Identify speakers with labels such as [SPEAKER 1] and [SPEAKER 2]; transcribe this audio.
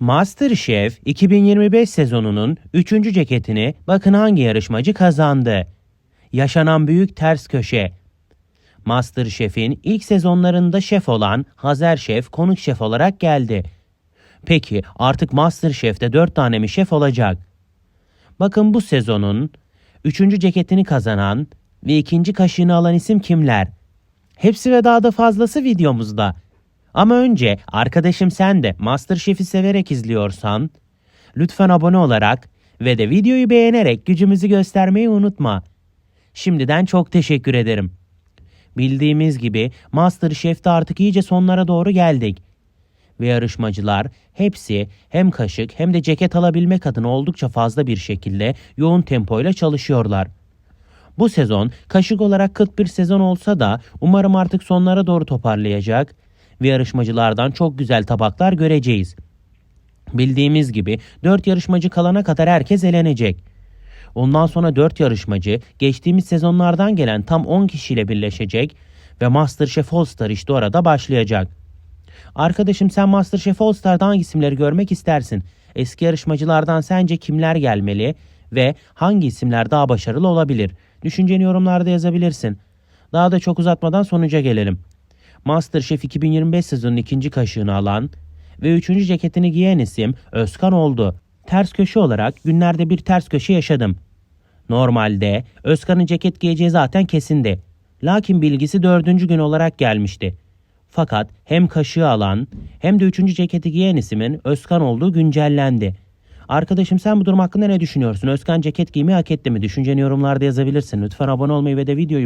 [SPEAKER 1] MasterChef 2025 sezonunun 3. ceketini bakın hangi yarışmacı kazandı. Yaşanan büyük ters köşe. MasterChef'in ilk sezonlarında şef olan Hazer Şef konuk şef olarak geldi. Peki artık MasterChef'te 4 tane mi şef olacak? Bakın bu sezonun 3. ceketini kazanan ve ikinci kaşığını alan isim kimler? Hepsi ve daha da fazlası videomuzda. Ama önce arkadaşım sen de MasterChef'i severek izliyorsan lütfen abone olarak ve de videoyu beğenerek gücümüzü göstermeyi unutma. Şimdiden çok teşekkür ederim. Bildiğimiz gibi MasterChef'te artık iyice sonlara doğru geldik. Ve yarışmacılar hepsi hem kaşık hem de ceket alabilmek adına oldukça fazla bir şekilde yoğun tempoyla çalışıyorlar. Bu sezon kaşık olarak kıt bir sezon olsa da umarım artık sonlara doğru toparlayacak ve yarışmacılardan çok güzel tabaklar göreceğiz. Bildiğimiz gibi 4 yarışmacı kalana kadar herkes elenecek. Ondan sonra 4 yarışmacı geçtiğimiz sezonlardan gelen tam 10 kişiyle birleşecek ve MasterChef All Star işte orada başlayacak. Arkadaşım sen MasterChef All Star'da hangi isimleri görmek istersin? Eski yarışmacılardan sence kimler gelmeli ve hangi isimler daha başarılı olabilir? Düşünceni yorumlarda yazabilirsin. Daha da çok uzatmadan sonuca gelelim. MasterChef 2025 sezonunun ikinci kaşığını alan ve üçüncü ceketini giyen isim Özkan oldu. Ters köşe olarak günlerde bir ters köşe yaşadım. Normalde Özkan'ın ceket giyeceği zaten kesindi. Lakin bilgisi dördüncü gün olarak gelmişti. Fakat hem kaşığı alan hem de üçüncü ceketi giyen ismin Özkan olduğu güncellendi. Arkadaşım sen bu durum hakkında ne düşünüyorsun? Özkan ceket giymeyi hak etti mi? Düşünceni yorumlarda yazabilirsin. Lütfen abone olmayı ve de videoyu